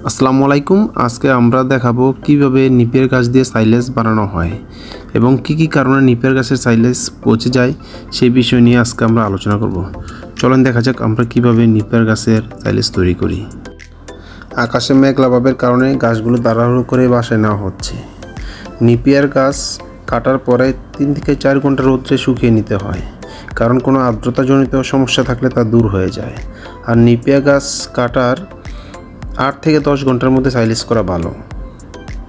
আসসালামু আলাইকুম, আজকে আমরা দেখাবো কীভাবে নিপের গাছ দিয়ে সাইলেজ বানানো হয় এবং কি কি কারণে নিপের গাছের সাইলেজ পচে যায় সেই বিষয় নিয়ে আজকে আমরা আলোচনা করব। চলেন দেখা যাক আমরা কীভাবে নিপের গাছের সাইলেজ তৈরি করি। আকাশে মেঘলা ভাবের কারণে গাছগুলো তাড়াহুড়ো করে বাসায় নেওয়া হচ্ছে। নিপিয়ার গাছ কাটার পরে তিন থেকে চার ঘণ্টা রোদ্রে শুকিয়ে নিতে হয়, কারণ কোনো আর্দ্রতাজনিত সমস্যা থাকলে তা দূর হয়ে যায়। আর নিপিয়া গাছ কাটার আট থেকে দশ ঘণ্টার মধ্যে সাইলেজ করা ভালো।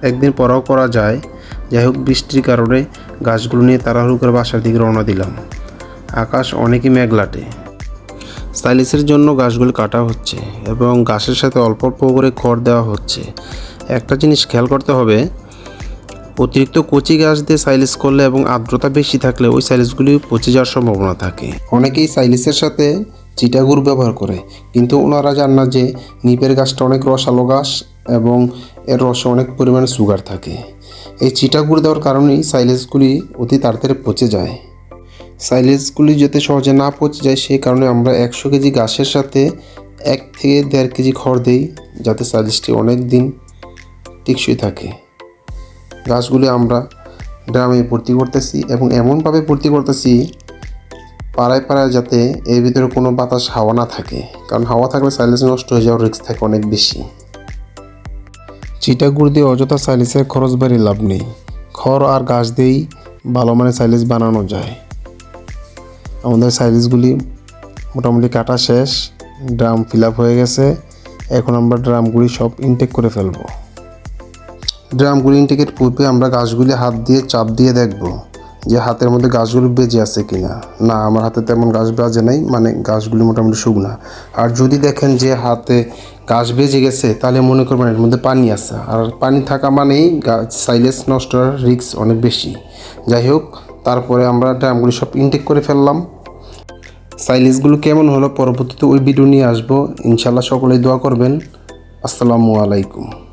একদিন পরাও করা যায়। যাই হোক বৃষ্টির কারণে গাছগুলো নিয়ে তাড়াহুড়ো করে বাসার দিকে রওনা দিলাম। আকাশ অনেকই মেঘলাটে। সাইলেসের জন্য গাছগুলি কাটা হচ্ছে এবং গাছের সাথে অল্প অল্প করে খড় দেওয়া হচ্ছে। একটা জিনিস খেয়াল করতে হবে, অতিরিক্ত কচি গাছ দিয়ে সাইলেস করলে এবং আর্দ্রতা বেশি থাকলে ওই সাইলেসগুলি পচে যাওয়ার সম্ভাবনা থাকে। অনেকেই সাইলেসের সাথে চিটাগুড় ব্যবহার করে। কিন্তু ওনারা জান না যে নিপের গাছটা অনেক রসালো গাছ এবং এর রসে অনেক পরিমাণে সুগার থাকে। এই চিটাগুড় দেওয়ার কারণেই সাইলেজগুলি অতি তাড়াতাড়ি পচে যায়। সাইলেজগুলি যাতে সহজে না পচে যায়, সেই কারণে আমরা একশো কেজি গাছের সাথে এক থেকে দেড় কেজি খড় দিই, যাতে সাইলেজটি অনেক দিন টিকসই থাকে। গাছগুলি আমরা ড্রামে ভর্তি করতেছি এবং এমনভাবে ভর্তি করতেছি পাড়ায় পাড়ায় যাতে এর ভিতরে কোনো বাতাস, হাওয়া না থাকে। কারণ হাওয়া থাকলে সাইলেজ নষ্ট হয়ে যাওয়ার রিস্ক থাকে অনেক বেশি। চিটা গুড় দিয়ে অযথা সাইলেজের খরচ বাড়ি লাভ নেই। খড় আর গাছ দিয়েই ভালো মানের সাইলেজ বানানো যায়। আমাদের সাইলেজগুলি মোটামুটি কাটা শেষ ড্রাম ফিল আপ হয়ে গেছে। এখন আমরা ড্রামগুলি সব ইনটেক করে ফেলব। ড্রামগুলি ইনটেকের পূর্বে আমরা গাছগুলি হাত দিয়ে, চাপ দিয়ে দেখব। যে হাতের মধ্যে গাছগুলো বেজে আছে কিনা। না, আমার হাতে তেমন গাছ বাজে নাই মানে গাছগুলি মোটামুটি শুকনা। আর যদি দেখেন যে হাতে গাছ বেজে গেছে, তাহলে মনে করবেন এর মধ্যে পানি আছে। আর পানি থাকা মানেই গাছ সাইলেস নষ্ট হওয়ার রিস্ক অনেক বেশি। যাই হোক, তারপরে আমরা ড্রামগুলি সব ইনটেক করে ফেললাম। সাইলেসগুলো কেমন হলো পরবর্তীতে ওই ভিডিও নিয়ে আসব। ইনশাল্লাহ সকলেই দোয়া করবেন। আসসালামু আলাইকুম।